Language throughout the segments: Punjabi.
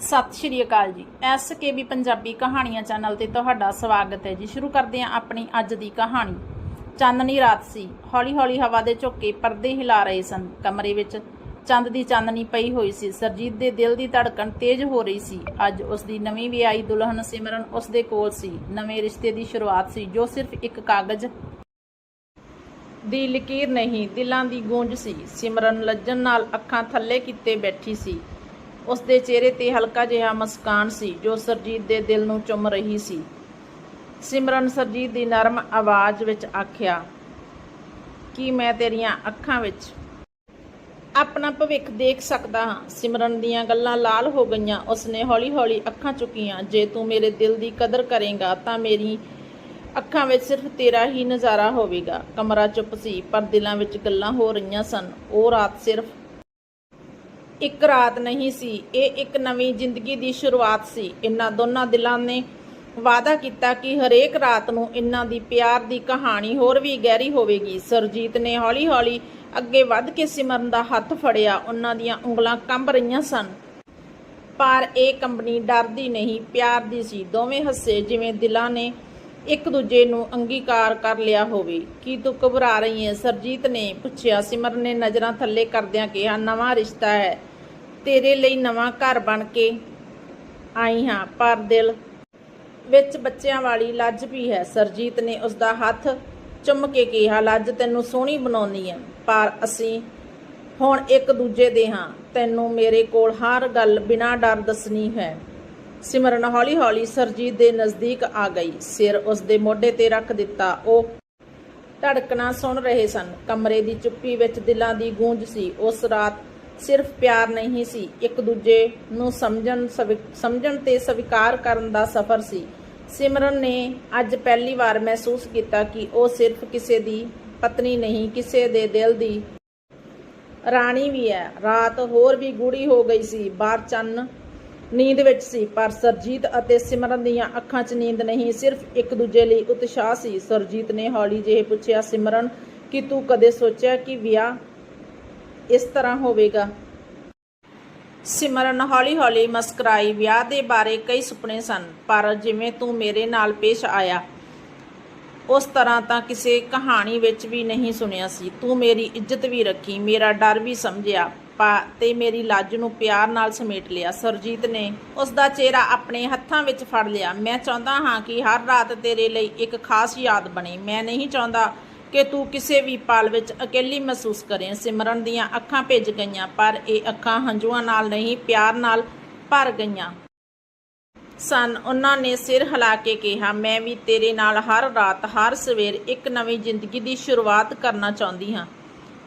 ਸਤਿ ਸ਼੍ਰੀ ਅਕਾਲ ਜੀ। ਐਸਕੇਬੀ ਪੰਜਾਬੀ ਕਹਾਣੀਆਂ ਚੈਨਲ ਤੇ ਤੁਹਾਡਾ ਸਵਾਗਤ ਹੈ ਜੀ। ਸ਼ੁਰੂ ਕਰਦੇ ਹਾਂ ਆਪਣੀ ਅੱਜ ਦੀ ਕਹਾਣੀ। ਚਾਂਦਨੀ ਰਾਤ ਸੀ। ਹੌਲੀ-ਹੌਲੀ ਹਵਾ ਦੇ ਝੋਕੇ ਪਰਦੇ ਹਿਲਾ ਰਹੇ ਸਨ। ਕਮਰੇ ਵਿੱਚ ਚੰਦ ਦੀ ਚਾਂਦਨੀ ਪਈ ਹੋਈ ਸੀ। ਸਰਜੀਤ ਦੇ ਦਿਲ ਦੀ ਧੜਕਣ ਤੇਜ਼ ਹੋ ਰਹੀ ਸੀ। ਅੱਜ ਉਸ ਦੀ ਨਵੀਂ ਵਿਆਹੀ ਦੁਲਹਨ ਸਿਮਰਨ ਉਸ ਦੇ ਕੋਲ ਸੀ। ਨਵੇਂ ਰਿਸ਼ਤੇ ਦੀ ਸ਼ੁਰੂਆਤ ਸੀ, ਜੋ ਸਿਰਫ ਇੱਕ ਕਾਗਜ਼ ਦੀ ਲਕੀਰ ਨਹੀਂ, ਦਿਲਾਂ ਦੀ ਗੂੰਜ ਸੀ। ਸਿਮਰਨ ਲੱਜਣ ਨਾਲ ਅੱਖਾਂ ਥੱਲੇ ਕੀਤੇ ਬੈਠੀ ਸੀ। ਉਸ ਦੇ ਚਿਹਰੇ ਤੇ ਹਲਕਾ ਜਿਹਾ ਮੁਸਕਾਨ ਸੀ, ਜੋ ਸਰਜੀਤ ਦੇ ਦਿਲ ਨੂੰ ਚੁੰਮ ਰਹੀ ਸੀ। ਸਿਮਰਨ ਸਰਜੀਤ ਦੀ ਨਰਮ ਆਵਾਜ਼ ਵਿੱਚ ਆਖਿਆ, ਕੀ ਮੈਂ ਤੇਰੀਆਂ ਅੱਖਾਂ ਵਿੱਚ ਆਪਣਾ ਭਵਿੱਖ ਦੇਖ ਸਕਦਾ ਹਾਂ? ਸਿਮਰਨ ਦੀਆਂ ਗੱਲਾਂ ਲਾਲ ਹੋ ਗਈਆਂ। ਉਸਨੇ ਹੌਲੀ-ਹੌਲੀ ਅੱਖਾਂ ਚੁੱਕੀਆਂ, ਜੇ ਤੂੰ ਮੇਰੇ ਦਿਲ ਦੀ ਕਦਰ ਕਰੇਗਾ, ਤਾਂ ਮੇਰੀ ਅੱਖਾਂ ਵਿੱਚ ਸਿਰਫ ਤੇਰਾ ਹੀ ਨਜ਼ਾਰਾ ਹੋਵੇਗਾ। ਕਮਰਾ ਚੁੱਪ ਸੀ, ਪਰ ਦਿਲਾਂ ਵਿੱਚ ਗੱਲਾਂ ਹੋ ਰਹੀਆਂ ਸਨ। ਉਹ ਰਾਤ ਸਿਰਫ ਇੱਕ ਰਾਤ ਨਹੀਂ ਸੀ, ਇਹ ਇੱਕ ਨਵੀਂ ਜ਼ਿੰਦਗੀ ਦੀ ਸ਼ੁਰੂਆਤ ਸੀ। ਇਹਨਾਂ ਦੋਨਾਂ ਦਿਲਾਂ ਨੇ ਵਾਅਦਾ ਕੀਤਾ ਕਿ ਹਰੇਕ ਰਾਤ ਨੂੰ ਇਹਨਾਂ ਦੀ ਪਿਆਰ ਦੀ ਕਹਾਣੀ ਹੋਰ ਵੀ ਗਹਿਰੀ ਹੋਵੇਗੀ। ਸਰਜੀਤ ਨੇ ਹੌਲੀ-ਹੌਲੀ ਅੱਗੇ ਵੱਧ ਕੇ ਸਿਮਰਨ ਦਾ ਹੱਥ ਫੜਿਆ। ਉਹਨਾਂ ਦੀਆਂ ਉਂਗਲਾਂ ਕੰਬ ਰਹੀਆਂ ਸਨ। ਪਰ ਇਹ ਕੰਬਣੀ ਡਰਦੀ ਨਹੀਂ, ਪਿਆਰ ਦੀ ਸੀ। ਦੋਵੇਂ ਹੱਸੇ ਜਿਵੇਂ ਦਿਲਾਂ ਨੇ ਇੱਕ ਦੂਜੇ ਨੂੰ ਅੰਗੀਕਾਰ ਕਰ ਲਿਆ ਹੋਵੇ। ਕੀ ਤੂੰ ਘਬਰਾ ਰਹੀ ਹੈ? ਸਰਜੀਤ ਨੇ ਪੁੱਛਿਆ। ਸਿਮਰਨ ਨੇ ਨਜ਼ਰਾਂ ਥੱਲੇ ਕਰਦਿਆਂ ਕਿਹਾ, ਨਵਾਂ ਰਿਸ਼ਤਾ ਹੈ। ਤੇਰੇ ਲਈ ਨਵਾਂ ਘਰ ਬਣ ਕੇ ਆਈ ਹਾਂ। ਪਰ ਦਿਲ ਵਿੱਚ ਬੱਚਿਆਂ ਵਾਲੀ ਲੱਜ ਵੀ ਹੈ। ਸਰਜੀਤ ਨੇ ਉਸ ਦਾ ਹੱਥ ਚੁੰਮ ਕੇ ਕਿਹਾ, ਲੱਜ, ਤੈਨੂੰ ਸੋਹਣੀ ਬਣਾਉਣੀ ਹੈ ਪਰ ਅਸੀਂ ਹੁਣ ਇੱਕ ਦੂਜੇ ਦੇ ਹਾਂ। ਤੈਨੂੰ ਮੇਰੇ ਕੋਲ ਹਰ ਗੱਲ ਬਿਨਾਂ ਡਰ ਦੱਸਣੀ ਹੈ। ਸਿਮਰਨ ਹੌਲੀ-ਹੌਲੀ ਸਰਜੀਤ ਦੇ ਨਜ਼ਦੀਕ ਆ ਗਈ। ਸਿਰ ਉਸ ਦੇ ਮੋਢੇ ਤੇ ਰੱਖ ਦਿੱਤਾ। ਉਹ ਧੜਕਣਾ ਸੁਣ ਰਹੇ ਸਨ। ਕਮਰੇ ਦੀ ਚੁੱਪੀ ਵਿੱਚ ਦਿਲਾਂ ਦੀ ਗੂੰਜ ਸੀ। ਉਸ ਰਾਤ ਸਿਰਫ ਪਿਆਰ ਨਹੀਂ ਸੀ, ਇੱਕ ਦੂਜੇ ਨੂੰ ਸਮਝਣ, ਸਵੀ- ਸਮਝਣ ਤੇ ਸਵੀਕਾਰ ਕਰਨ ਦਾ ਸਫ਼ਰ ਸੀ। ਸਿਮਰਨ ਨੇ ਅੱਜ ਪਹਿਲੀ ਵਾਰ ਮਹਿਸੂਸ ਕੀਤਾ ਕਿ ਉਹ ਸਿਰਫ ਕਿਸੇ ਦੀ ਪਤਨੀ ਨਹੀਂ, ਕਿਸੇ ਦੇ ਦਿਲ ਦੀ ਰਾਣੀ ਵੀ ਹੈ। ਰਾਤ ਹੋਰ ਵੀ ਗੂੜੀ ਹੋ ਗਈ ਸੀ। ਬਾਹਰ ਚੰਨ ਨੀਂਦ ਵਿੱਚ ਸੀ, ਪਰ ਸਰਜੀਤ ਅਤੇ ਸਿਮਰਨ ਦੀਆਂ ਅੱਖਾਂ 'ਚ ਨੀਂਦ ਨਹੀਂ, ਸਿਰਫ ਇੱਕ ਦੂਜੇ ਲਈ ਉਤਸ਼ਾਹ ਸੀ। ਸਰਜੀਤ ਨੇ ਹੌਲੀ ਜਿਹੇ ਪੁੱਛਿਆ, ਸਿਮਰਨ, ਕਿ ਤੂੰ ਕਦੇ ਸੋਚਿਆ ਕਿ ਵਿਆਹ ਇਸ ਤਰ੍ਹਾਂ ਹੋਵੇਗਾ। ਸਿਮਰਨ ਹੌਲੀ-ਹੌਲੀ ਮੁਸਕਰਾਈ ਵਿਆਹ ਦੇ ਬਾਰੇ ਕਈ ਸੁਪਨੇ ਸਨ, ਪਰ ਜਿਵੇਂ ਤੂੰ ਮੇਰੇ ਨਾਲ ਪੇਸ਼ ਆਇਆ, ਉਸ ਤਰ੍ਹਾਂ ਤਾਂ ਕਿਸੇ ਕਹਾਣੀ ਵਿੱਚ ਵੀ ਨਹੀਂ ਸੁਣਿਆ ਸੀ। ਤੂੰ ਮੇਰੀ ਇੱਜ਼ਤ ਵੀ ਰੱਖੀ, ਮੇਰਾ ਡਰ ਵੀ ਸਮਝਿਆ, ਪਾ- ਤੇ ਮੇਰੀ ਲੱਜ ਨੂੰ ਪਿਆਰ ਨਾਲ ਸਮੇਟ ਲਿਆ। ਸਰਜੀਤ ਨੇ ਉਸ ਦਾ ਚਿਹਰਾ ਆਪਣੇ ਹੱਥਾਂ ਵਿੱਚ ਫੜ ਲਿਆ। ਮੈਂ ਚਾਹੁੰਦਾ ਹਾਂ ਕਿ ਹਰ ਰਾਤ ਤੇਰੇ ਲਈ ਇੱਕ ਖਾਸ ਯਾਦ ਬਣੇ। ਮੈਂ ਨਹੀਂ ਚਾਹੁੰਦਾ ਕਿ ਤੂੰ ਕਿਸੇ ਵੀ ਪਲ ਵਿੱਚ ਇਕੱਲੀ ਮਹਿਸੂਸ ਕਰੇ। ਸਿਮਰਨ ਦੀਆਂ ਅੱਖਾਂ ਭਿੱਜ ਗਈਆਂ, ਪਰ ਇਹ ਅੱਖਾਂ ਹੰਝੂਆਂ ਨਾਲ ਨਹੀਂ, ਪਿਆਰ ਨਾਲ ਭਰ ਗਈਆਂ। ਸਨ, ਉਹਨਾਂ ਨੇ ਸਿਰ ਹਿਲਾ ਕੇ ਕਿਹਾ, ਮੈਂ ਵੀ ਤੇਰੇ ਨਾਲ ਹਰ ਰਾਤ, ਹਰ ਸਵੇਰ ਇੱਕ ਨਵੀਂ ਜ਼ਿੰਦਗੀ ਦੀ ਸ਼ੁਰੂਆਤ ਕਰਨਾ ਚਾਹੁੰਦੀ ਹਾਂ।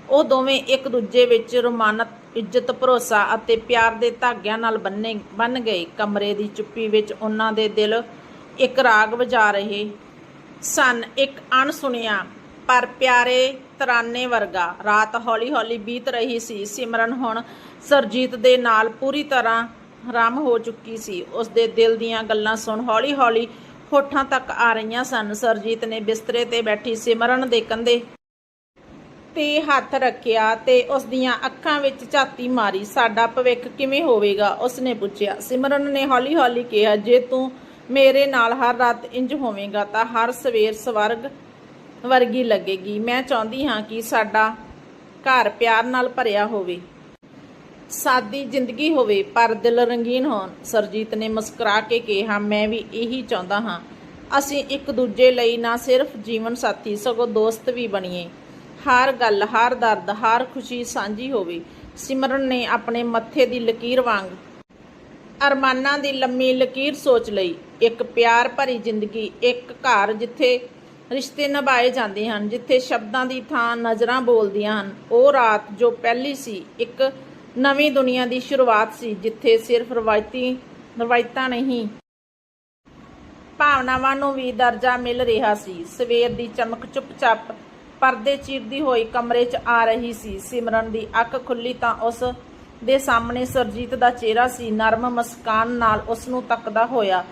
ਉਹ ਦੋਵੇਂ ਇੱਕ ਦੂਜੇ ਵਿੱਚ ਰੋਮਾਨਤ, ਇੱਜ਼ਤ, ਭਰੋਸਾ ਅਤੇ ਪਿਆਰ ਦੇ ਧਾਗਿਆਂ ਨਾਲ ਬੰਨੇ ਬੰਨ ਗਏ। ਕਮਰੇ ਦੀ ਚੁੱਪੀ ਵਿੱਚ ਉਹਨਾਂ ਦੇ ਦਿਲ ਇੱਕ ਰਾਗ ਵਜਾ ਰਹੇ ਸਨ। ਇੱਕ ਅਣਸੁਣਿਆ ਪਰ ਪਿਆਰੇ ਤਰਾਨੇ ਵਰਗਾ, ਰਾਤ ਹੌਲੀ-ਹੌਲੀ ਬੀਤ ਰਹੀ ਸੀ। ਸਿਮਰਨ ਹੁਣ ਸਰਜੀਤ ਦੇ ਨਾਲ ਪੂਰੀ ਤਰ੍ਹਾਂ ਰਮ ਹੋ ਚੁੱਕੀ ਸੀ। ਉਸ ਦੇ ਦਿਲ ਦੀਆਂ ਗੱਲਾਂ ਸੁਣ ਹੌਲੀ-ਹੌਲੀ ਹੋਠਾਂ ਤੱਕ ਆ ਰਹੀਆਂ ਸਨ। ਸਰਜੀਤ ਨੇ ਬਿਸਤਰੇ ਤੇ ਬੈਠੀ ਸਿਮਰਨ ਦੇ ਕੰਧੇ ਤੇ ਹੱਥ ਰੱਖਿਆ ਤੇ ਉਸ ਦੀਆਂ ਅੱਖਾਂ ਵਿੱਚ ਝਾਤੀ ਮਾਰੀ। ਸਾਡਾ ਭਵਿੱਖ ਕਿਵੇਂ ਹੋਵੇਗਾ? ਉਸਨੇ ਪੁੱਛਿਆ। ਸਿਮਰਨ ਨੇ ਹੌਲੀ-ਹੌਲੀ ਕਿਹਾ, ਜੇ ਤੂੰ ਮੇਰੇ ਨਾਲ ਹਰ ਰਾਤ ਇੰਜ ਹੋਵੇਂਗਾ ਤਾਂ ਹਰ ਸਵੇਰ ਸਵਰਗ ਵਰਗੀ ਲੱਗੇਗੀ। ਮੈਂ ਚਾਹੁੰਦੀ ਹਾਂ ਕਿ ਸਾਡਾ ਘਰ ਪਿਆਰ ਨਾਲ ਭਰਿਆ ਹੋਵੇ। ਸਾਦੀ ਜ਼ਿੰਦਗੀ ਹੋਵੇ, ਪਰ ਦਿਲ ਰੰਗੀਨ ਹੋਣ। ਸਰਜੀਤ ਨੇ ਮੁਸਕਰਾ ਕੇ ਕਿਹਾ, ਮੈਂ ਵੀ ਇਹੀ ਚਾਹੁੰਦਾ ਹਾਂ। ਅਸੀਂ ਇੱਕ ਦੂਜੇ ਲਈ ਨਾ ਸਿਰਫ ਜੀਵਨ ਸਾਥੀ, ਸਗੋਂ ਦੋਸਤ ਵੀ ਬਣੀਏ। ਹਰ ਗੱਲ, ਹਰ ਦਰਦ, ਹਰ ਖੁਸ਼ੀ ਸਾਂਝੀ ਹੋਵੇ। ਸਿਮਰਨ ਨੇ ਆਪਣੇ ਮੱਥੇ ਦੀ ਲਕੀਰ ਵਾਂਗ ਅਰਮਾਨਾਂ ਦੀ ਲੰਮੀ ਲਕੀਰ ਸੋਚ ਲਈ। ਇੱਕ ਪਿਆਰ ਭਰੀ ਜ਼ਿੰਦਗੀ, ਇੱਕ ਘਰ ਜਿੱਥੇ ਰਿਸ਼ਤੇ ਨਿਭਾਏ ਜਾਂਦੇ ਹਨ, ਜਿੱਥੇ ਸ਼ਬਦਾਂ ਦੀ ਥਾਂ ਨਜ਼ਰਾਂ ਬੋਲਦੀਆਂ ਹਨ। ਉਹ ਰਾਤ ਜੋ ਪਹਿਲੀ ਸੀ, ਇੱਕ ਨਵੀਂ ਦੁਨੀਆ ਦੀ ਸ਼ੁਰੂਆਤ ਸੀ, ਜਿੱਥੇ ਸਿਰਫ ਰਵਾਇਤੀ, ਰਵਾਇਤਾਂ ਨਹੀਂ, ਭਾਵਨਾਵਾਂ ਨੂੰ ਵੀ ਦਰਜਾ ਮਿਲ ਰਿਹਾ ਸੀ। ਸਵੇਰ ਦੀ ਚਮਕ ਚੁੱਪਚਾਪ ਪਰਦੇ ਚੀਰਦੀ ਹੋਈ ਕਮਰੇ 'ਚ ਆ ਰਹੀ ਸੀ। ਸਿਮਰਨ ਦੀ ਅੱਖ ਖੁੱਲੀ ਤਾਂ ਉਸ ਦੇ ਸਾਹਮਣੇ ਸਰਜੀਤ ਦਾ ਚਿਹਰਾ ਸੀ। ਨਰਮ ਮੁਸਕਾਨ ਨਾਲ ਉਸ ਨੂੰ ਤੱਕਦਾ ਹੋਇਆ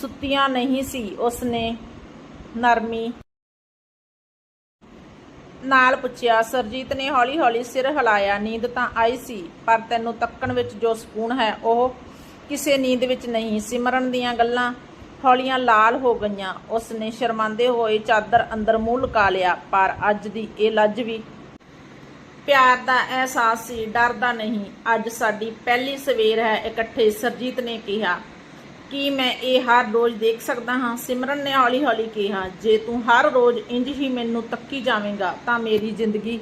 ਸੁੱਤੀਆਂ ਨਹੀਂ ਸੀ। ਉਸ ਨੇ ਨਰਮੀ ਨਾਲ ਪੁੱਛਿਆ, ਸਰਜੀਤ ਨੇ ਹੌਲੀ-ਹੌਲੀ ਸਿਰ ਹਿਲਾਇਆ, ਨੀਂਦ ਤਾਂ ਆਈ ਸੀ, ਪਰ ਤੈਨੂੰ ਤੱਕਣ ਵਿੱਚ ਜੋ ਸਕੂਨ ਹੈ, ਉਹ ਕਿਸੇ ਨੀਂਦ ਵਿੱਚ ਨਹੀਂ। ਸਿਮਰਨ ਦੀਆਂ ਗੱਲਾਂ ਹੌਲੀਆਂ ਲਾਲ ਹੋ ਗਈਆਂ। ਉਸ ਨੇ ਸ਼ਰਮਾਂਦੇ ਹੋਏ ਚਾਦਰ ਅੰਦਰ ਮੂੰਹ ਲੁਕਾ ਲਿਆ, ਪਰ ਅੱਜ ਦੀ ਇਹ ਲੱਜ ਵੀ ਪਿਆਰ ਦਾ ਅਹਿਸਾਸ ਸੀ, ਡਰ ਦਾ ਨਹੀਂ। ਅੱਜ ਸਾਡੀ ਪਹਿਲੀ ਸਵੇਰ ਹੈ, ਇਕੱਠੇ ਸਰਜੀਤ ਨੇ ਕਿਹਾ। ਕੀ ਮੈਂ ਇਹ ਹਰ ਰੋਜ਼ ਦੇਖ ਸਕਦਾ ਹਾਂ। ਸਿਮਰਨ ਨੇ ਹੌਲੀ ਹੌਲੀ ਕਿਹਾ, ਜੇ ਤੂੰ ਹਰ ਰੋਜ਼ ਇੰਜ ਹੀ ਮੈਨੂੰ ਤੱਕੀ ਜਾਵੇਂਗਾ, ਤਾਂ ਮੇਰੀ ਜ਼ਿੰਦਗੀ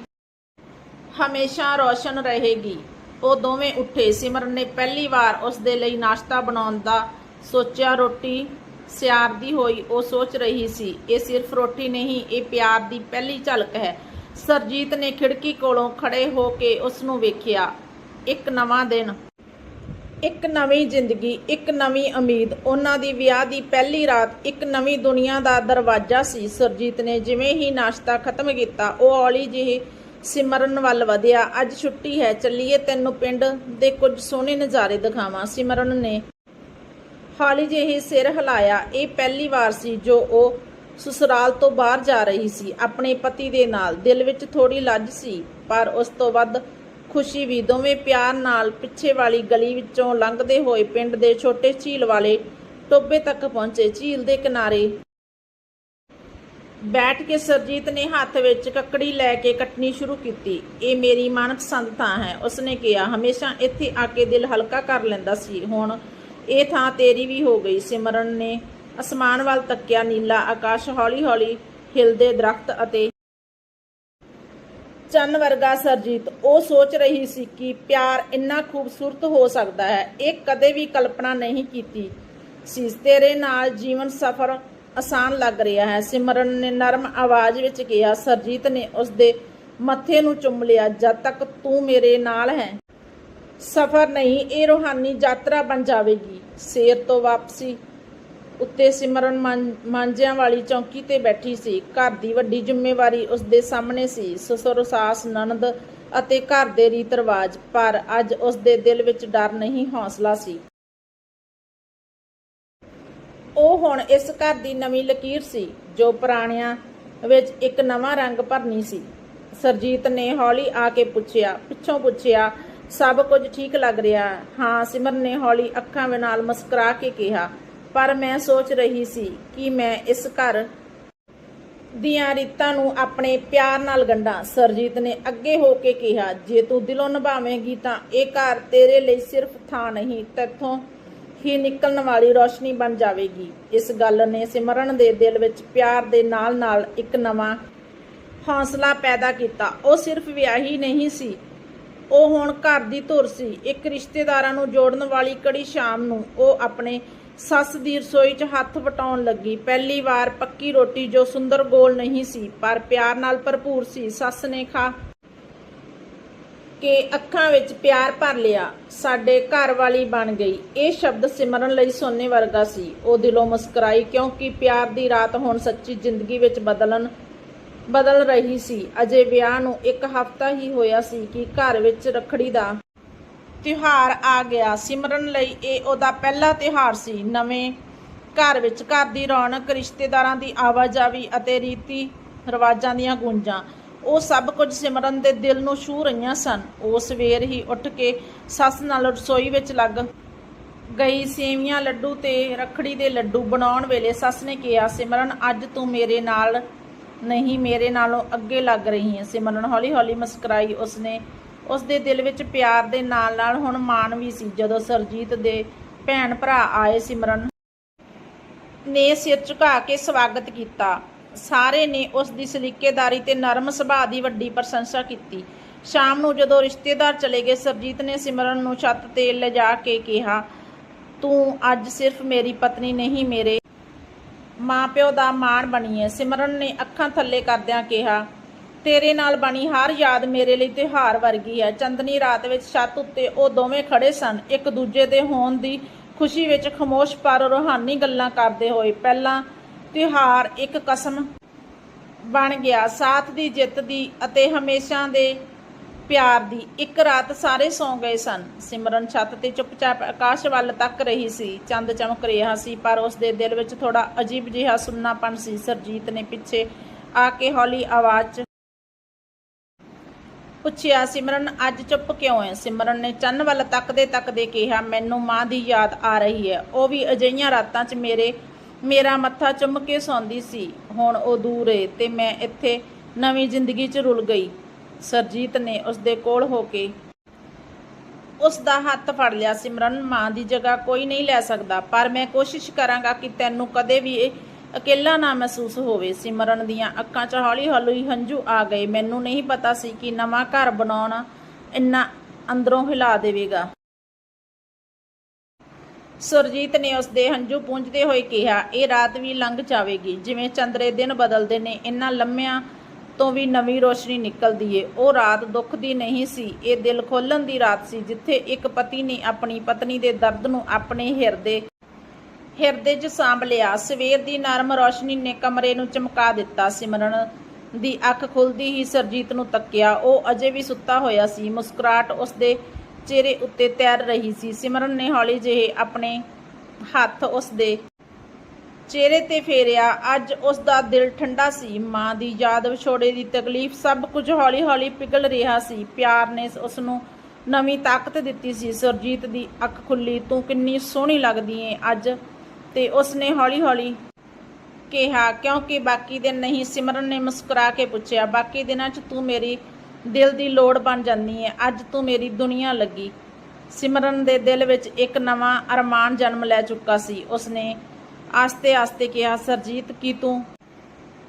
ਹਮੇਸ਼ਾ ਰੌਸ਼ਨ ਰਹੇਗੀ। ਉਹ ਦੋਵੇਂ ਉੱਠੇ। ਸਿਮਰਨ ਨੇ ਪਹਿਲੀ ਵਾਰ ਉਸ ਦੇ ਲਈ ਨਾਸ਼ਤਾ ਬਣਾਉਣ ਦਾ ਸੋਚਿਆ। ਰੋਟੀ ਸਿਆਰਦੀ ਹੋਈ ਉਹ ਸੋਚ ਰਹੀ ਸੀ, ਇਹ ਸਿਰਫ ਰੋਟੀ ਨਹੀਂ, ਇਹ ਪਿਆਰ ਦੀ ਪਹਿਲੀ ਝਲਕ ਹੈ। ਸਰਜੀਤ ਨੇ ਖਿੜਕੀ ਕੋਲੋਂ ਖੜੇ ਹੋ ਕੇ ਉਸ ਨੂੰ ਵੇਖਿਆ। ਇੱਕ ਨਵਾਂ ਦਿਨ ਇੱਕ ਨਵੀਂ ਜ਼ਿੰਦਗੀ, ਇੱਕ ਨਵੀਂ ਉਮੀਦ। ਉਹਨਾਂ ਦੀ ਵਿਆਹ ਦੀ ਪਹਿਲੀ ਰਾਤ, ਇੱਕ ਨਵੀਂ ਦੁਨੀਆ ਦਾ ਦਰਵਾਜ਼ਾ ਸੀ। ਸਰਜੀਤ ਨੇ ਜਿਵੇਂ ਹੀ ਨਾਸ਼ਤਾ ਖਤਮ ਕੀਤਾ, ਉਹ ਔਲੀ ਜਿਹੀ ਸਿਮਰਨ ਵੱਲ ਵਧਿਆ। ਅੱਜ ਛੁੱਟੀ ਹੈ, ਚੱਲੀਏ ਤੈਨੂੰ ਪਿੰਡ ਦੇ ਕੁਝ ਸੋਹਣੇ ਨਜ਼ਾਰੇ ਦਿਖਾਵਾਂ। ਸਿਮਰਨ ਨੇ ਹਾਲੀ ਜਿਹੀ ਸਿਰ ਹਿਲਾਇਆ। ਇਹ ਪਹਿਲੀ ਵਾਰ ਸੀ ਜੋ ਉਹ ਸਸੁਰਾਲ ਤੋਂ ਬਾਹਰ ਜਾ ਰਹੀ ਸੀ, ਆਪਣੇ ਪਤੀ ਦੇ ਨਾਲ। ਦਿਲ ਵਿੱਚ ਥੋੜੀ ਲੱਜ ਸੀ, ਪਰ ਉਸ ਤੋਂ ਵੱਧ ਖੁਸ਼ੀ ਵੀ ਦੋਵੇਂ ਪਿਆਰ ਨਾਲ ਪਿੱਛੇ ਵਾਲੀ ਗਲੀ ਵਿੱਚੋਂ ਲੰਘਦੇ ਹੋਏ ਪਿੰਡ ਦੇ ਛੋਟੇ ਝੀਲ ਵਾਲੇ ਟੋਬੇ ਤੱਕ ਪਹੁੰਚੇ। ਝੀਲ ਦੇ ਕਿਨਾਰੇ ਬੈਠ ਕੇ ਸਰਜੀਤ ਨੇ ਹੱਥ ਵਿੱਚ ਕੱਕੜੀ ਲੈ ਕੇ ਕੱਟਣੀ ਸ਼ੁਰੂ ਕੀਤੀ। ਇਹ ਮੇਰੀ ਮਨਪਸੰਦ ਥਾਂ ਹੈ। ਉਸਨੇ ਕਿਹਾ, ਹਮੇਸ਼ਾ ਇੱਥੇ ਆ ਕੇ ਦਿਲ ਹਲਕਾ ਕਰ ਲੈਂਦਾ ਸੀ। ਹੁਣ ਇਹ ਥਾਂ ਤੇਰੀ ਵੀ ਹੋ ਗਈ। ਸਿਮਰਨ ਨੇ ਅਸਮਾਨ ਵੱਲ ਤੱਕਿਆ। ਨੀਲਾ ਆਕਾਸ਼ ਹੌਲੀ-ਹੌਲੀ ਹਿਲਦੇ ਦਰਖਤ ਅਤੇ ਚੰਨ ਵਰਗਾ ਸਰਜੀਤ, ਉਹ ਸੋਚ ਰਹੀ ਸੀ ਕਿ ਪਿਆਰ ਇੰਨਾ ਖੂਬਸੂਰਤ ਹੋ ਸਕਦਾ ਹੈ, ਇਹ ਕਦੇ ਵੀ ਕਲਪਨਾ ਨਹੀਂ ਕੀਤੀ। ਸੀ ਤੇਰੇ ਨਾਲ ਜੀਵਨ ਸਫਰ ਆਸਾਨ ਲੱਗ ਰਿਹਾ ਹੈ। ਸਿਮਰਨ ਨੇ ਨਰਮ ਆਵਾਜ਼ ਵਿੱਚ ਕਿਹਾ, ਸਰਜੀਤ ਨੇ ਉਸਦੇ ਮੱਥੇ ਨੂੰ ਚੁੰਮ ਲਿਆ, ਜਦ ਤੱਕ ਤੂੰ ਮੇਰੇ ਨਾਲ ਹੈ। ਸਫਰ ਨਹੀਂ, ਇਹ ਰੂਹਾਨੀ ਯਾਤਰਾ ਬਣ ਜਾਵੇਗੀ। ਸੇਰ ਤੋਂ ਵਾਪਸੀ ਉੱਤੇ ਸਿਮਰਨ ਮਾਂ- ਮਾਂਝਿਆਂ ਵਾਲੀ ਚੌਂਕੀ ਤੇ ਬੈਠੀ ਸੀ। ਘਰ ਦੀ ਵੱਡੀ ਜ਼ਿੰਮੇਵਾਰੀ ਉਸ ਦੇ ਸਾਹਮਣੇ ਸੀ। ਸਸੁਰ, ਸਾਸ ਨਨਦ ਅਤੇ ਘਰ ਦੇ ਰੀਤ ਰਿਵਾਜ। ਪਰ ਅੱਜ ਉਸ ਦੇ ਦਿਲ ਵਿੱਚ ਡਰ ਨਹੀਂ, ਹੌਸਲਾ ਸੀ। ਉਹ ਹੁਣ ਇਸ ਘਰ ਦੀ ਨਵੀਂ ਲਕੀਰ ਸੀ, ਜੋ ਪੁਰਾਣਿਆਂ ਵਿੱਚ ਇੱਕ ਨਵਾਂ ਰੰਗ ਭਰਨੀ ਸੀ। ਸਰਜੀਤ ਨੇ ਹੌਲੀ ਆ ਕੇ ਪੁੱਛਿਆ, ਪਿੱਛੋਂ ਪੁੱਛਿਆ, ਸਭ ਕੁਝ ਠੀਕ ਲੱਗ ਰਿਹਾ? ਹਾਂ, ਸਿਮਰਨ ਨੇ ਹੌਲੀ ਅੱਖਾਂ ਦੇ ਨਾਲ ਮੁਸਕਰਾ ਕੇ ਕਿਹਾ। ਪਰ ਮੈਂ ਸੋਚ ਰਹੀ ਸੀ ਕਿ ਮੈਂ ਇਸ ਘਰ ਦੀਆਂ ਰੀਤਾਂ ਨੂੰ ਆਪਣੇ ਪਿਆਰ ਨਾਲ ਗੰਢਾਂ। ਸਰਜੀਤ ਨੇ ਅੱਗੇ ਹੋ ਕੇ ਕਿਹਾ, ਜੇ ਤੂੰ ਦਿਲੋਂ ਨਿਭਾਵੇਂਗੀ ਤਾਂ ਇਹ ਘਰ ਤੇਰੇ ਲਈ ਸਿਰਫ ਥਾਂ ਨਹੀਂ, ਤੇਥੋਂ ਹੀ ਨਿਕਲਣ ਵਾਲੀ ਰੋਸ਼ਨੀ ਬਣ ਜਾਵੇਗੀ। ਇਸ ਗੱਲ ਨੇ ਸਿਮਰਨ ਦੇ ਦਿਲ ਵਿੱਚ ਪਿਆਰ ਦੇ ਨਾਲ-ਨਾਲ ਇੱਕ ਨਵਾਂ ਹੌਸਲਾ ਪੈਦਾ ਕੀਤਾ। ਉਹ ਸਿਰਫ ਵਿਆਹੀ ਨਹੀਂ ਸੀ, ਉਹ ਹੁਣ ਘਰ ਦੀ ਧੁਰ ਸੀ। ਇੱਕ ਰਿਸ਼ਤੇਦਾਰਾਂ ਨੂੰ ਜੋੜਨ ਵਾਲੀ ਕੜੀ ਸ਼ਾਮ ਨੂੰ ਉਹ ਆਪਣੇ ਸੱਸ ਦੀ ਰਸੋਈ 'ਚ ਹੱਥ ਵਟਾਉਣ ਲੱਗੀ। ਪਹਿਲੀ ਵਾਰ ਪੱਕੀ ਰੋਟੀ ਜੋ ਸੁੰਦਰ ਗੋਲ ਨਹੀਂ ਸੀ, ਪਰ ਪਿਆਰ ਨਾਲ ਭਰਪੂਰ ਸੀ। ਸੱਸ ਨੇ ਖਾ ਕੇ ਅੱਖਾਂ ਵਿੱਚ ਪਿਆਰ ਭਰ ਲਿਆ। ਸਾਡੇ ਘਰ ਵਾਲੀ ਬਣ ਗਈ। ਇਹ ਸ਼ਬਦ ਸਿਮਰਨ ਲਈ ਸੋਨੇ ਵਰਗਾ ਸੀ। ਉਹ ਦਿਲੋਂ ਮੁਸਕਰਾਈ, ਕਿਉਂਕਿ ਪਿਆਰ ਦੀ ਰਾਤ ਹੁਣ ਸੱਚੀ ਜ਼ਿੰਦਗੀ ਵਿੱਚ ਬਦਲਣ, ਬਦਲ ਰਹੀ ਸੀ। ਅਜੇ ਵਿਆਹ ਨੂੰ ਇੱਕ ਹਫ਼ਤਾ ਹੀ ਹੋਇਆ ਸੀ ਕਿ ਘਰ ਵਿੱਚ ਰੱਖੜੀ ਦਾ ਤਿਉਹਾਰ ਆ ਗਿਆ। ਸਿਮਰਨ ਲਈ ਇਹ ਉਹਦਾ ਪਹਿਲਾ ਤਿਉਹਾਰ ਸੀ। ਨਵੇਂ ਘਰ ਵਿੱਚ ਘਰ ਦੀ ਰੌਣਕ, ਰਿਸ਼ਤੇਦਾਰਾਂ ਦੀ ਆਵਾਜਾਈ ਅਤੇ ਰੀਤੀ ਰਿਵਾਜਾਂ ਦੀਆਂ ਗੂੰਜਾਂ। ਉਹ ਸਭ ਕੁਝ ਸਿਮਰਨ ਦੇ ਦਿਲ ਨੂੰ ਛੂ ਰਹੀਆਂ ਸਨ। ਉਹ ਸਵੇਰ ਹੀ ਉੱਠ ਕੇ ਸੱਸ ਨਾਲ ਰਸੋਈ ਵਿੱਚ ਲੱਗ ਗਈ। ਸੇਵੀਆਂ ਲੱਡੂ ਤੇ ਰੱਖੜੀ ਦੇ ਲੱਡੂ ਬਣਾਉਣ ਵੇਲੇ ਸੱਸ ਨੇ ਕਿਹਾ, ਸਿਮਰਨ, ਅੱਜ ਤੂੰ ਮੇਰੇ ਨਾਲ ਨਹੀਂ, ਮੇਰੇ ਨਾਲੋਂ ਅੱਗੇ ਲੱਗ ਰਹੀ ਹੈ ਸਿਮਰਨ ਹੌਲੀ ਹੌਲੀ ਮੁਸਕਰਾਈ ਉਸਨੇ ਉਸ ਦੇ ਦਿਲ ਵਿੱਚ ਪਿਆਰ ਦੇ ਨਾਲ ਨਾਲ ਹੁਣ ਮਾਣ ਵੀ ਸੀ ਜਦੋਂ ਸਰਜੀਤ ਦੇ ਭੈਣ ਭਰਾ ਆਏ ਸਿਮਰਨ ਨੇ ਸਿਰ ਝੁਕਾ ਕੇ ਸਵਾਗਤ ਕੀਤਾ। ਸਾਰੇ ਨੇ ਉਸ ਦੀ ਸਲੀਕੇਦਾਰੀ ਤੇ ਨਰਮ ਸੁਭਾਅ ਦੀ ਵੱਡੀ ਪ੍ਰਸ਼ੰਸਾ ਕੀਤੀ। ਸ਼ਾਮ ਨੂੰ ਜਦੋਂ ਰਿਸ਼ਤੇਦਾਰ ਚਲੇ ਗਏ, ਸਰਜੀਤ ਨੇ ਸਿਮਰਨ ਨੂੰ ਛੱਤ ਤੇ ਲਿਜਾ ਕੇ ਕਿਹਾ, ਤੂੰ ਅੱਜ ਸਿਰਫ ਮੇਰੀ ਪਤਨੀ ਨਹੀਂ, ਮੇਰੇ ਮਾਪਿਓ ਦਾ ਮਾਣ ਬਣੀ ਹੈ ਸਿਮਰਨ ਨੇ ਅੱਖਾਂ ਥੱਲੇ ਕਰਦਿਆਂ ਕਿਹਾ ਤੇਰੇ ਨਾਲ ਬਣੀ ਹਰ ਯਾਦ ਮੇਰੇ ਲਈ ਤਿਉਹਾਰ ਵਰਗੀ ਹੈ। ਚੰਦਨੀ ਰਾਤ ਵਿੱਚ ਛੱਤ ਉੱਤੇ ਉਹ ਦੋਵੇਂ ਖੜੇ ਸਨ। ਇੱਕ ਦੂਜੇ ਦੇ ਹੋਣ ਦੀ ਖੁਸ਼ੀ ਵਿੱਚ ਖਮੋਸ਼ ਪਰ ਰੂਹਾਨੀ ਗੱਲਾਂ ਕਰਦੇ ਹੋਏ ਪਹਿਲਾਂ ਤਿਉਹਾਰ ਇੱਕ ਕਸਮ ਬਣ ਗਿਆ। ਸਾਥ ਦੀ ਜਿੱਤ ਦੀ ਅਤੇ ਹਮੇਸ਼ਾ ਦੇ ਪਿਆਰ ਦੀ ਇੱਕ ਰਾਤ ਸਾਰੇ ਸੌਂ ਗਏ ਸਨ। ਸਿਮਰਨ ਛੱਤ ਤੇ ਚੁੱਪਚਾਪ ਆਕਾਸ਼ ਵੱਲ ਤੱਕ ਰਹੀ ਸੀ। ਚੰਦ ਚਮਕ ਰਿਹਾ ਸੀ, ਪਰ ਉਸ ਦੇ ਦਿਲ ਵਿੱਚ ਥੋੜਾ ਅਜੀਬ ਜਿਹਾ ਸੁੰਨਾਪਣ ਸੀ। ਸਰਜੀਤ ਨੇ ਪਿੱਛੇ ਆ ਕੇ ਹੌਲੀ ਆਵਾਜ਼ 'ਚ ਪੁੱਛਿਆ, ਸਿਮਰਨ, ਅੱਜ ਚੁੱਪ ਕਿਉਂ ਹੈ ਸਿਮਰਨ ਨੇ ਚੰਨ ਵੱਲ ਤੱਕਦੇ ਤੱਕਦੇ ਕਿਹਾ, ਮੈਨੂੰ ਮਾਂ ਦੀ ਯਾਦ ਆ ਰਹੀ ਹੈ ਉਹ ਵੀ ਅਜਈਆਂ ਰਾਤਾਂ 'ਚ ਮੇਰੇ, ਮੇਰਾ ਮੱਥਾ ਚੁੰਮ ਕੇ ਸੌਂਦੀ ਸੀ। ਹੁਣ ਉਹ ਦੂਰ ਏ ਤੇ ਮੈਂ ਇੱਥੇ ਨਵੀਂ ਜ਼ਿੰਦਗੀ 'ਚ ਰੁਲ ਗਈ। ਸਰਜੀਤ ਨੇ ਉਸ ਦੇ ਕੋਲ ਹੋ ਕੇ ਉਸ ਦਾ ਹੱਥ ਫੜ ਲਿਆ। ਸਿਮਰਨ, ਮਾਂ ਦੀ ਜਗ੍ਹਾ ਕੋਈ ਨਹੀਂ ਲੈ ਸਕਦਾ, ਪਰ ਮੈਂ ਕੋਸ਼ਿਸ਼ ਕਰਾਂਗਾ ਕਿ ਤੈਨੂੰ ਕਦੇ ਵੀ ਇਹ ਨਾ ਮਹਿਸੂਸ ਹੋਵੇ। ਸਿਮਰਨ ਦੀਆਂ ਅੱਖਾਂ 'ਚ ਹੌਲੀ-ਹੌਲੀ ਹੰਝੂ ਆ ਗਏ। ਮੈਨੂੰ ਨਹੀਂ ਪਤਾ ਸੀ ਕਿ ਨਵਾਂ ਘਰ ਬਣਾਉਣਾ ਇੰਨਾ ਅੰਦਰੋਂ ਹਿਲਾ ਦੇਵੇਗਾ। ਸੁਰਜੀਤ ਨੇ ਉਸ ਦੇ ਹੰਝੂ ਪੂੰਝਦੇ ਹੋਏ ਕਿਹਾ, ਇਹ ਰਾਤ ਵੀ ਲੰਘ ਜਾਵੇਗੀ। ਜਿਵੇਂ ਚੰਦਰੇ ਦਿਨ ਬਦਲਦੇ ਨੇ, ਇਨ੍ਹਾਂ ਲੰਮਿਆਂ ਤੋਂ ਵੀ ਨਵੀਂ ਰੋਸ਼ਨੀ ਨਿਕਲਦੀ ਏ। ਉਹ ਰਾਤ ਦੁੱਖ ਦੀ ਨਹੀਂ ਸੀ। ਇਹ ਦਿਲ ਖੋਲਣ ਦੀ ਰਾਤ ਸੀ, ਜਿੱਥੇ ਇੱਕ ਪਤੀ ਨੇ ਆਪਣੀ ਪਤਨੀ ਦੇ ਦਰਦ ਨੂੰ ਆਪਣੇ ਹਿਰਦੇ ਹਿਰਦੇ 'ਚ ਸਾਂਭ ਲਿਆ। ਸਵੇਰ ਦੀ ਨਰਮ ਰੋਸ਼ਨੀ ਨੇ ਕਮਰੇ ਨੂੰ ਚਮਕਾ ਦਿੱਤਾ। ਸਿਮਰਨ ਦੀ ਅੱਖ ਖੁੱਲਦੀ ਹੀ ਸਰਜੀਤ ਨੂੰ ਤੱਕਿਆ। ਉਹ ਅਜੇ ਵੀ ਸੁੱਤਾ ਹੋਇਆ ਸੀ। ਮੁਸਕਰਾਟ ਉਸਦੇ ਚਿਹਰੇ ਉੱਤੇ ਤੈਰ ਰਹੀ ਸੀ। ਸਿਮਰਨ ਨੇ ਹੌਲੀ ਜਿਹੇ ਆਪਣੇ ਹੱਥ ਉਸਦੇ ਚਿਹਰੇ ਤੇ ਫੇਰਿਆ। ਅੱਜ ਉਸ ਦਾ ਦਿਲ ਠੰਡਾ ਸੀ। ਮਾਂ ਦੀ ਯਾਦ ਵਿਛੋੜੇ ਦੀ ਤਕਲੀਫ ਸਭ ਕੁਝ ਹੌਲੀ-ਹੌਲੀ ਪਿਘਲ ਰਿਹਾ ਸੀ। ਪਿਆਰ ਨੇ ਉਸ ਨੂੰ ਨਵੀਂ ਤਾਕਤ ਦਿੱਤੀ ਸੀ। ਸੁਰਜੀਤ ਦੀ ਅੱਖ ਖੁੱਲੀ। ਤੂੰ ਕਿੰਨੀ ਸੋਹਣੀ ਲੱਗਦੀ ਏ। ਅੱਜ ਤੇ ਉਸਨੇ ਹੌਲੀ-ਹੌਲੀ ਕਿਹਾ, ਕਿਉਂਕਿ ਬਾਕੀ ਦਿਨ ਨਹੀਂ, ਸਿਮਰਨ ਨੇ ਮੁਸਕਰਾ ਕੇ ਪੁੱਛਿਆ, ਬਾਕੀ ਦਿਨਾਂ 'ਚ ਤੂੰ ਮੇਰੀ ਦਿਲ ਦੀ ਲੋੜ ਬਣ ਜਾਂਦੀ ਹੈ ਅੱਜ ਤੂੰ ਮੇਰੀ ਦੁਨੀਆ ਲੱਗੀ। ਸਿਮਰਨ ਦੇ ਦਿਲ ਵਿੱਚ ਇੱਕ ਨਵਾਂ ਅਰਮਾਨ ਜਨਮ ਲੈ ਚੁੱਕਾ ਸੀ। ਉਸਨੇ ਆਸਤੇ-ਆਸਤੇ ਕਿਹਾ, ਸਰਜੀਤ, ਕੀ ਤੂੰ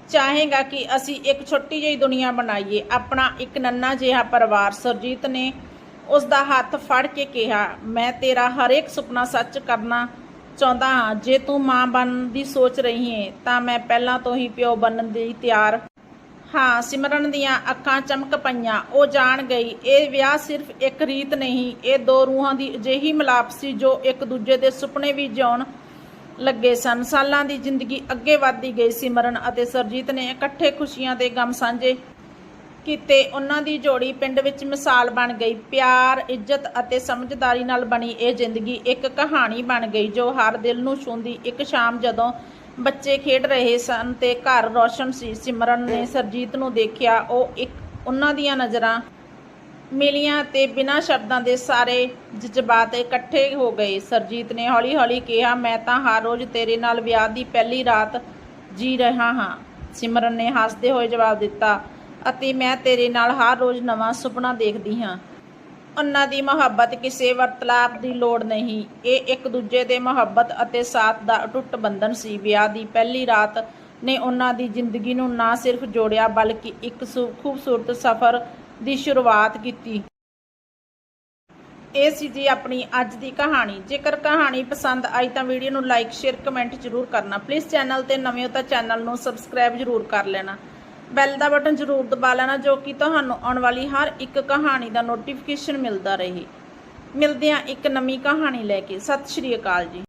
ਚਾਹੇਗਾ ਕਿ ਅਸੀਂ ਇੱਕ ਛੋਟੀ ਜਿਹੀ ਦੁਨੀਆ ਬਣਾਈਏ? ਆਪਣਾ ਇੱਕ ਨੰਨਾ ਜਿਹਾ ਪਰਿਵਾਰ। ਸਰਜੀਤ ਨੇ ਉਸ ਦਾ ਹੱਥ ਫੜ ਕੇ ਕਿਹਾ, ਮੈਂ ਤੇਰਾ ਹਰੇਕ ਸੁਪਨਾ ਸੱਚ ਕਰਨਾ ਚਾਹੁੰਦਾ ਹਾਂ, ਜੇ ਤੂੰ ਮਾਂ ਬਣਨ ਦੀ ਸੋਚ ਰਹੀ ਹੈ ਤਾਂ ਮੈਂ ਪਹਿਲਾਂ ਤੋਂ ਹੀ ਪਿਓ ਬਣਨ ਦੀ ਤਿਆਰ। ਹਾਂ, ਸਿਮਰਨ ਦੀਆਂ ਅੱਖਾਂ ਚਮਕ ਪਈਆਂ। ਉਹ ਜਾਣ ਗਈ, ਇਹ ਵਿਆਹ ਸਿਰਫ ਇੱਕ ਰੀਤ ਨਹੀਂ, ਇਹ ਦੋ ਰੂਹਾਂ ਦੀ ਅਜਿਹੀ ਮਿਲਾਪ ਸੀ ਜੋ ਇੱਕ ਦੂਜੇ ਦੇ ਸੁਪਨੇ ਵੀ ਜਿਉਣ ਲੱਗੇ ਸਨ। ਸਾਲਾਂ ਦੀ ਜ਼ਿੰਦਗੀ ਅੱਗੇ ਵਧਦੀ ਗਈ ਸਿਮਰਨ ਅਤੇ ਸਰਜੀਤ ਨੇ ਇਕੱਠੇ ਖੁਸ਼ੀਆਂ ਤੇ ਗਮ ਸਾਂਝੇ ਕੀਤੇ, ਉਹਨਾਂ ਦੀ ਜੋੜੀ ਪਿੰਡ ਵਿੱਚ ਮਿਸਾਲ ਬਣ ਗਈ। ਪਿਆਰ, ਇੱਜ਼ਤ ਅਤੇ ਸਮਝਦਾਰੀ ਨਾਲ ਬਣੀ ਇਹ ਜ਼ਿੰਦਗੀ ਇੱਕ ਕਹਾਣੀ ਬਣ ਗਈ, ਜੋ ਹਰ ਦਿਲ ਨੂੰ ਛੂੰਦੀ ਇੱਕ ਸ਼ਾਮ ਜਦੋਂ ਬੱਚੇ ਖੇਡ ਰਹੇ ਸਨ ਤੇ ਘਰ ਰੌਸ਼ਨ ਸੀ, ਸਿਮਰਨ ਨੇ ਸਰਜੀਤ ਨੂੰ ਦੇਖਿਆ, ਉਹ ਇੱਕ, ਉਹਨਾਂ ਦੀਆਂ ਨਜ਼ਰਾਂ ਮਿਲੀਆਂ ਤੇ ਬਿਨਾਂ ਸ਼ਬਦਾਂ ਦੇ ਸਾਰੇ ਜਜ਼ਬਾਤ ਇਕੱਠੇ ਹੋ ਗਏ। ਸਰਜੀਤ ਨੇ ਹੌਲੀ-ਹੌਲੀ ਕਿਹਾ, ਮੈਂ ਤਾਂ ਹਰ ਰੋਜ਼ ਤੇਰੇ ਨਾਲ ਵਿਆਹ ਦੀ ਪਹਿਲੀ ਰਾਤ ਜੀ ਰਿਹਾ ਹਾਂ। ਸਿਮਰਨ ਨੇ ਹੱਸਦੇ ਹੋਏ ਜਵਾਬ ਦਿੱਤਾ ਅਤੇ ਮੈਂ ਤੇਰੇ ਨਾਲ ਹਰ ਰੋਜ਼ ਨਵਾਂ ਸੁਪਨਾ ਦੇਖਦੀ ਹਾਂ। ਉਹਨਾਂ ਦੀ ਮੁਹੱਬਤ ਕਿਸੇ ਵਰਤਲਾਪ ਦੀ ਲੋੜ ਨਹੀਂ। ਇਹ ਇੱਕ ਦੂਜੇ ਦੇ ਮੁਹੱਬਤ ਅਤੇ ਸਾਥ ਦਾ ਅਟੁੱਟ ਬੰਧਨ ਸੀ। ਵਿਆਹ ਦੀ ਪਹਿਲੀ ਰਾਤ ਨੇ ਉਹਨਾਂ ਦੀ ਜ਼ਿੰਦਗੀ ਨੂੰ ਨਾ ਸਿਰਫ ਜੋੜਿਆ, ਬਲਕਿ ਇੱਕ ਸੁ- ਖੂਬਸੂਰਤ ਸਫ਼ਰ ਦੀ ਸ਼ੁਰੂਆਤ ਕੀਤੀ। ਇਹ ਸੀ ਜੀ ਆਪਣੀ ਅੱਜ ਦੀ ਕਹਾਣੀ। ਜੇਕਰ ਕਹਾਣੀ ਪਸੰਦ ਆਈ ਤਾਂ ਵੀਡੀਓ ਨੂੰ ਲਾਈਕ, ਸ਼ੇਅਰ, ਕਮੈਂਟ ਜ਼ਰੂਰ ਕਰਨਾ। ਪਲੀਜ਼ ਚੈਨਲ ਤੇ ਨਵੇਂ ਹੋ ਤਾਂ ਚੈਨਲ ਨੂੰ ਸਬਸਕ੍ਰਾਈਬ ਜ਼ਰੂਰ ਕਰ ਲੈਣਾ। ਬੈਲ ਦਾ ਬਟਨ ਜ਼ਰੂਰ ਦਬਾ ਲੈਣਾ, ਜੋ ਕਿ ਤੁਹਾਨੂੰ ਆਉਣ ਵਾਲੀ ਹਰ ਇੱਕ ਕਹਾਣੀ ਦਾ ਨੋਟੀਫਿਕੇਸ਼ਨ ਮਿਲਦਾ ਰਹੇ। ਮਿਲਦੇ ਹਾਂ ਇੱਕ ਨਵੀਂ ਕਹਾਣੀ ਲੈ ਕੇ ਸਤਿ ਸ਼੍ਰੀ ਅਕਾਲ ਜੀ।